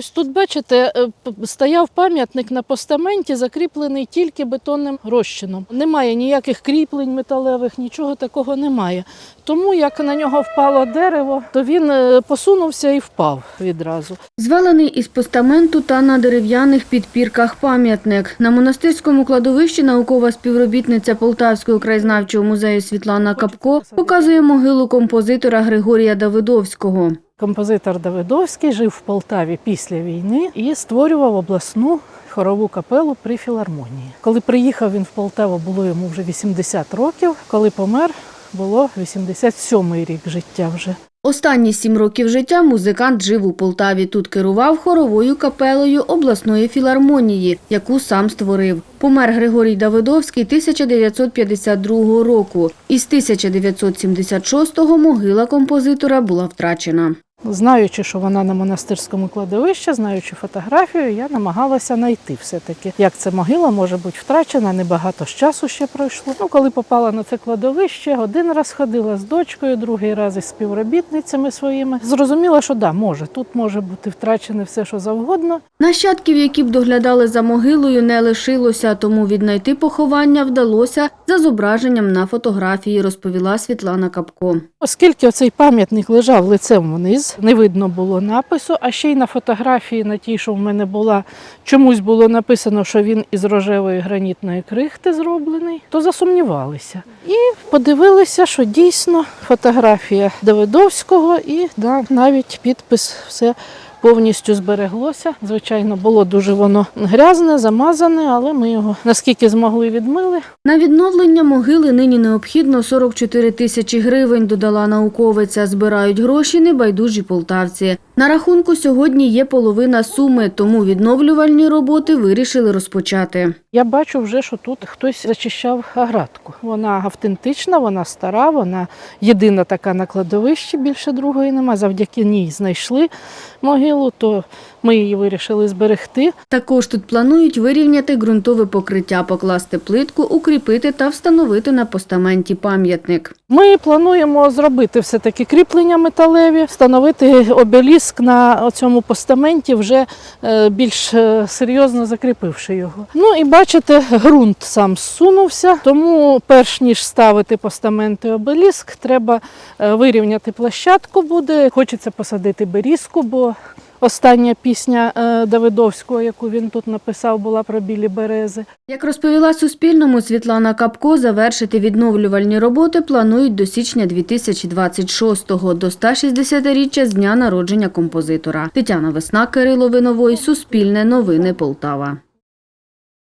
Ось тут, бачите, е, стояв пам'ятник на постаменті, закріплений тільки бетонним розчином. Немає ніяких кріплень металевих, нічого такого немає. Тому як на нього впало дерево, то він е, посунувся і впав відразу. Звалений із постаменту та на дерев'яних підпірках пам'ятник. На монастирському кладовищі наукова співробітниця Полтавського краєзнавчого музею Світлана Капко показує могилу композитора Григорія Давидовського. Композитор Давидовський жив в Полтаві після війни і створював обласну хорову капелу при філармонії. Коли приїхав він в Полтаву, було йому вже 80 років. Коли помер, було 87-й рік життя вже. Останні сім років життя музикант жив у Полтаві. Тут керував хоровою капелою обласної філармонії, яку сам створив. Помер Григорій Давидовський 1952 року. Із 1976-го могила композитора була втрачена. Знаючи, що вона на монастирському кладовищі, знаючи фотографію, я намагалася знайти все-таки, як ця могила може бути втрачена. Небагато ж часу ще пройшло. Ну, коли попала на це кладовище, один раз ходила з дочкою, другий раз із співробітницями своїми. Зрозуміла, що да, може, тут може бути втрачене все, що завгодно. Нащадків, які б доглядали за могилою, не лишилося, тому віднайти поховання вдалося за зображенням на фотографії, розповіла Світлана Капко. Оскільки оцей пам'ятник лежав лицем вниз, не видно було напису, а ще й на фотографії, на тій, що в мене була, чомусь було написано, що він із рожевої гранітної крихти зроблений, то засумнівалися. І подивилися, що дійсно фотографія Давидовського і да, навіть підпис все. Повністю збереглося. Звичайно, було дуже воно грязне, замазане, але ми його наскільки змогли відмили. На відновлення могили нині необхідно 44 тисячі гривень, додала науковиця. Збирають гроші небайдужі полтавці. На рахунку сьогодні є половина суми, тому відновлювальні роботи вирішили розпочати. Я бачу вже, що тут хтось зачищав агратку. Вона автентична, вона стара, вона єдина така на кладовищі, більше другої нема. Завдяки ній знайшли могилу, то ми її вирішили зберегти. Також тут планують вирівняти ґрунтове покриття, покласти плитку, укріпити та встановити на постаменті пам'ятник. Ми плануємо зробити все-таки кріплення металеві, встановити обеліск на цьому постаменті, вже е, більш е, серйозно закріпивши його. Ну і бачите, ґрунт сам зсунувся, тому перш ніж ставити постаменти і обеліск, треба е, вирівняти площадку буде. Хочеться посадити берізку, бо остання пісня е, Давидовського, яку він тут написав, була про білі берези. Як розповіла Суспільному Світлана Капко, завершити відновлювальні роботи планують до січня 2026-го, до 160-річчя з дня народження композитора. Тетяна Весна, Кирило Виновой, Суспільне новини Полтава.